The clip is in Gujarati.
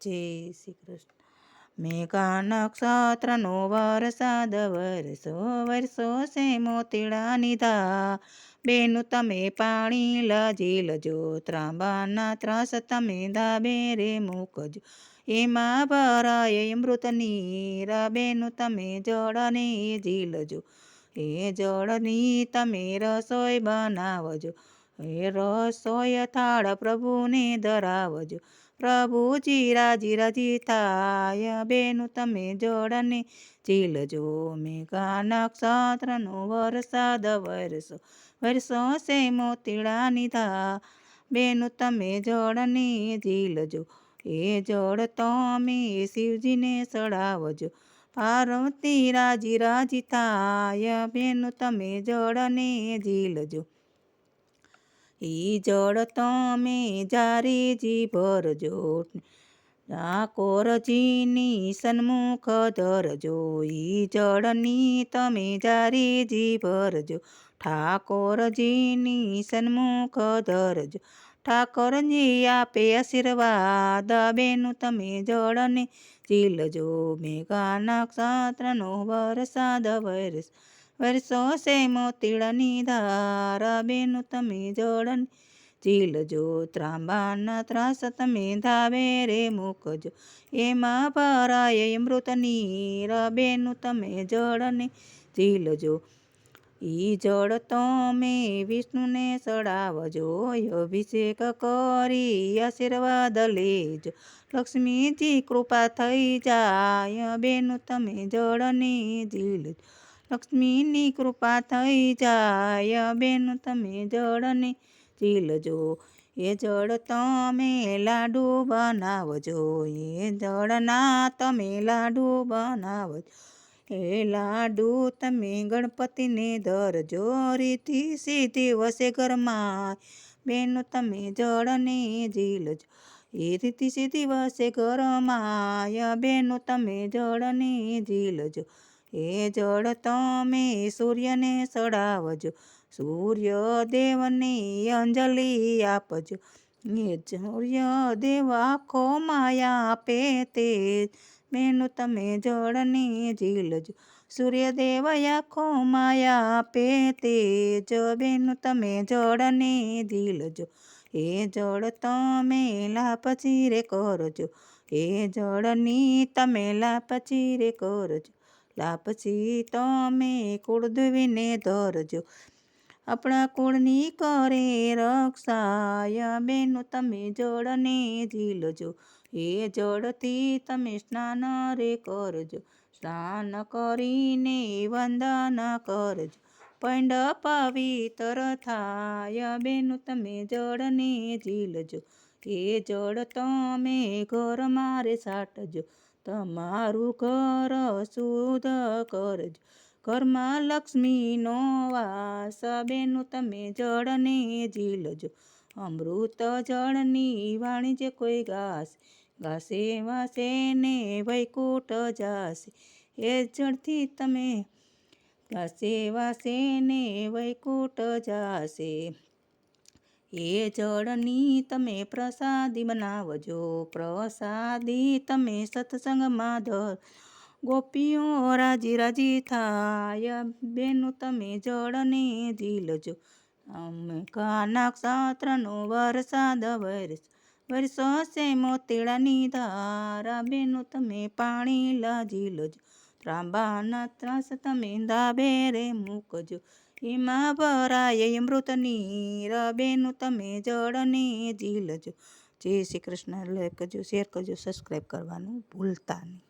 જય શ્રી કૃષ્ણ. મેઘા નક્ષત્રનો વરસાદ વરસો વરસો સે મોતીડા ધા બેનું તમે પાણી લાજી લજો, ત્રાંબાના ત્રાસ તમે દાબે રે મૂકજો. એમાં ભરાય અમૃતની બેનું તમે જળને ઝીલજો એ જળની તમે રસોઈ બનાવજો, એ રસોઈ થાળ પ્રભુને ધરાવજો. પ્રભુજી રાજી રાજી થાય બેનું તમે જોડને ઝીલજો મેઘા નક્ષત્રનો વરસાદ વરસો વરસો સે મોતીડાની ધા બેનું તમે જોડને ઝીલજો એ જળ તમે શિવજીને સડાવજો પાર્વતી રાજી રાજી થાય બેનું તમે જોડને ઝીલજો ઈ જળ તમે જારીજી ભરજો ઠાકોરજીની સન્મુખ ધરજો ઈ જળની તમે જારીજી ભરજો ઠાકોરજીની સન્મુખ ધરજો ઠાકોરજી આપે આશીર્વાદ, બેનું તમે જળને ઝીલજો. મેઘા નક્ષત્રનો વરસાદ વરસ છે મોતીડાની ધાર બેનું તમે જળને ઝીલજો ત્રાંબાના ત્રાસ તમે ધાવે રે મૂકજો એમાં ભરાય અમૃતની બેનું તમે જળને ઝીલજો ઈ જળ તમે વિષ્ણુને સડાવજો. અભિષેક કરી આશીર્વાદ લેજો. લક્ષ્મીજી કૃપા થઈ જાય બેનું તમે જળને ઝીલજો લક્ષ્મીની કૃપા થઈ જાય. બેન, તમે જળને ઝીલજો એ જળ તમે લાડુ બનાવજો. એ જળના તમે લાડુ બનાવજો. એ લાડુ તમે ગણપતિને ધરજો. રીતિ સીધી વસે ઘરમાં. બેન, તમે જળને ઝીલજો. એ રીતિ સીધી વસે ઘરમાં. બેનો, તમે જળને ઝીલજો. એ જળ તમે સૂર્યને સડાવજો સૂર્ય દેવની અંજલિ આપજો. એ સૂર્યદેવ આખો માયા આપે તે બેનું તમે જળની ઝીલજો. સૂર્યદેવ આખો માયા આપે તે જ બેનું તમે જળને ઝીલજો. એ જળ તમે લાપચી રે કરજો, એ જળની તમે લાપચી રે કરજો. લાપસી તમે કુળદેવીને ધરજો. આપણા કુળની કરે રક્ષાય બેનું તમે જળને ઝીલજો. એ જળથી તમે સ્નાન રે કરજો. સ્નાન કરીને વંદન કરજો. પંડ પવિત્ર થાય બેનું તમે જળને ઝીલજો. એ જળ તમે ઘર મારે સાટજો. તમારું ઘર શુદ્ધ કરજો. ઘરમાં લક્ષ્મીનો વાસ, બેનું તમે જળને ઝીલજો. અમૃત જળની વાણી જે કોઈ ગાશે ગાસે વાસે ને વૈકુટ જાશે એ જળથી તમે ગાસે વાસે ને વૈકુટ જાશે એ જળની તમે પ્રસાદી બનાવજો, પ્રસાદી તમે સત્સંગમાં ધર ગોપીઓ રાજી રાજી થાય. બેનું તમે જળને ઝીલજો. અમે નક્ષત્રનો વરસાદ વરસ, વરસો છે મોતીડાની ધારા. બેનું તમે પાણી લાજી લજો ત્રાંબાના ત્રાસ તમે દાબે રે મૂકજો. એમાં ભરાય અમૃતની રબેનું તમે જળને ઝીલજો. જય શ્રી કૃષ્ણ. લખજો, શેર કરજો સબસ્ક્રાઈબ કરવાનું ભૂલતા નહીં.